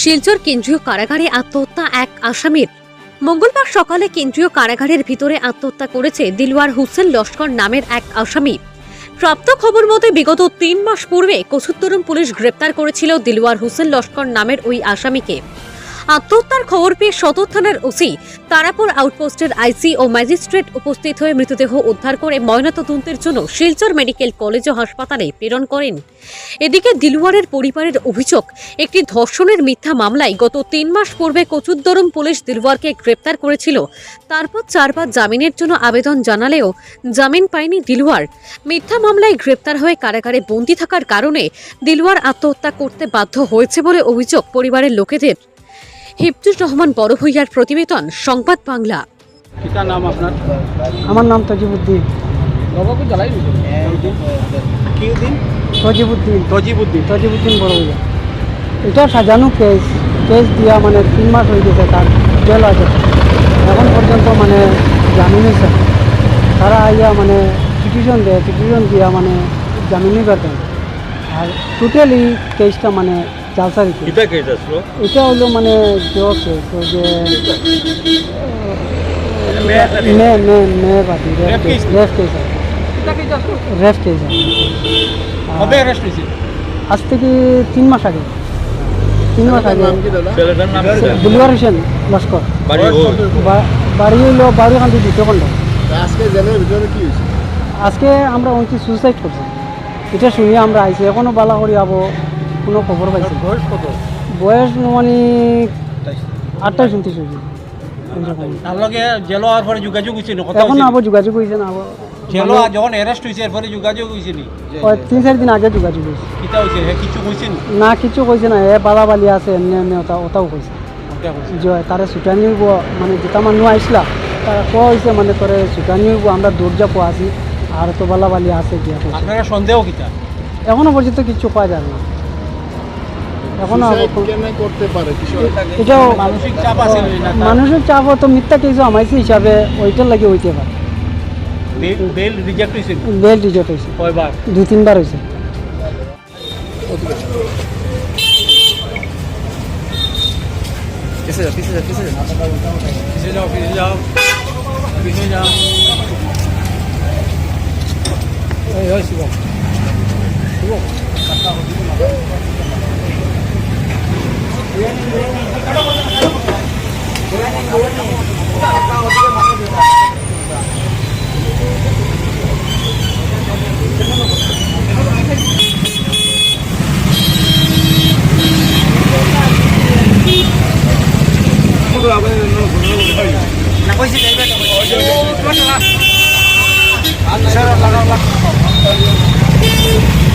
শিলচর কেন্দ্রীয় কারাগারে আত্মহত্যা এক আসামির। মঙ্গলবার সকালে কেন্দ্রীয় কারাগারের ভিতরে আত্মহত্যা করেছে দিলওয়ার হুসেন লস্কর নামের এক আসামি। প্রাপ্ত খবর মতে, বিগত তিন মাস পূর্বে কসুত্তরম পুলিশ গ্রেপ্তার করেছিল দিলওয়ার হুসেন লস্কর নামের ওই আসামিকে। আত্মহত্যার খবর পেয়ে সদর থানার ওসি তারাপুর আউটপোস্টের আইসি ও ম্যাজিস্ট্রেট উপস্থিত হয়ে মৃতদেহ উদ্ধার করে ময়নাতদন্তের জন্য শিলচর মেডিকেল কলেজ ও হাসপাতালে প্রেরণ করেন। এদিকে দিলওয়ারের পরিবারের অভিযোগ, একটি ধর্ষণের মিথ্যা মামলায় গত তিন মাস পূর্বে কচুদ্দরম পুলিশ দিলওয়ারকে গ্রেপ্তার করেছিল। তারপর চারবার জামিনের জন্য আবেদন জানালেও জামিন পায়নি দিলওয়ার। মিথ্যা মামলায় গ্রেপ্তার হয়ে কারাগারে বন্দী থাকার কারণে দিলওয়ার আত্মহত্যা করতে বাধ্য হয়েছে বলে অভিযোগ পরিবারের লোকেদের। হিফজুর রহমান বড় ভূঁইয়ার প্রতিবেদন সংবাদ বাংলা। নাম আপনার? আমার নাম তজিবুদ্দিন। বাবাকে জ্বালাই কি তজিবুদ্দিন। তজিবুদ্দিন। তজিবুদ্দিন বড় এটা সাজানো কেস। কেস দিয়া মানে তিন মাস হয়ে গেছে তার জেল আছে। এখন পর্যন্ত মানে জামিন হয়েছে। তারা আইয়া মানে পিটিশন দেয় পিটিশন দিয়া মানে জামিনই আর টোটালি কেসটা মানে কেস আসলো? এটা হলো মানে জো কেস ওই যে মে মে মে বাদি রেফ কেস আছে কেস। Ref case. কবে অ্যারেস্ট হয়েছে আজ থেকে তিন মাস আগে। তিন মাস আগে। দিলওয়ার হোসেন লস্কর। বাড়ি বা- বাড়ি হইল বাড়িখান্তি দ্বিতীয়খণ্ড আজকে জেলের ভিতরে কি হয়েছে? আজকে আমরা অনেক সুইসাইড করছি। এটা শুনিয়ে আমরা আইছি এখনও বালা করি আবো কোনো খবর পাইছি বয়স কত? বয়স মানে আটটাইশ উনত্রিশ হয়েছে। তার লগে জেল পরে যোগাযোগ হয়েছে নি? কথা এখন যোগাযোগ হয়েছে না জেল যখন অ্যারেস্ট হয়েছে এরপরে যোগাযোগ হয়েছে নি? তিন চার দিন আগে যোগাযোগ হয়েছে কিতা হয়েছে হে কিছু হয়েছে না? কিছু কইছে না। এ বালা বালি আছে এমনি এমনি ওটা ওটাও কইছে। ওটা যে তারে ছুটানি হইব মানে যেটা মানুষ আইসলা তারা কোয়া হয়েছে মানে তোরে হইব আমরা দৌড় যাব আছি আর তো বালা বালি আছে আপনারা সন্দেহ কিতা? এখনও পর্যন্ত কিছু পাওয়া যায় না। এখনও করতে পারে এটাও মানসিক চাপ আছে মানুষের চাপ তো মিথ্যা কিছু আমাইছে হিসাবে ওইটার লাগে হইতে পারে। বেল রিজেক্ট হয়েছে নি? বেল রিজেক্ট হয়েছে কয়বার? দুই তিনবার হয়েছে পিছে যাও পিছে যাও পিছে যাও। এই ওই না কইছি যাইবে তো ওই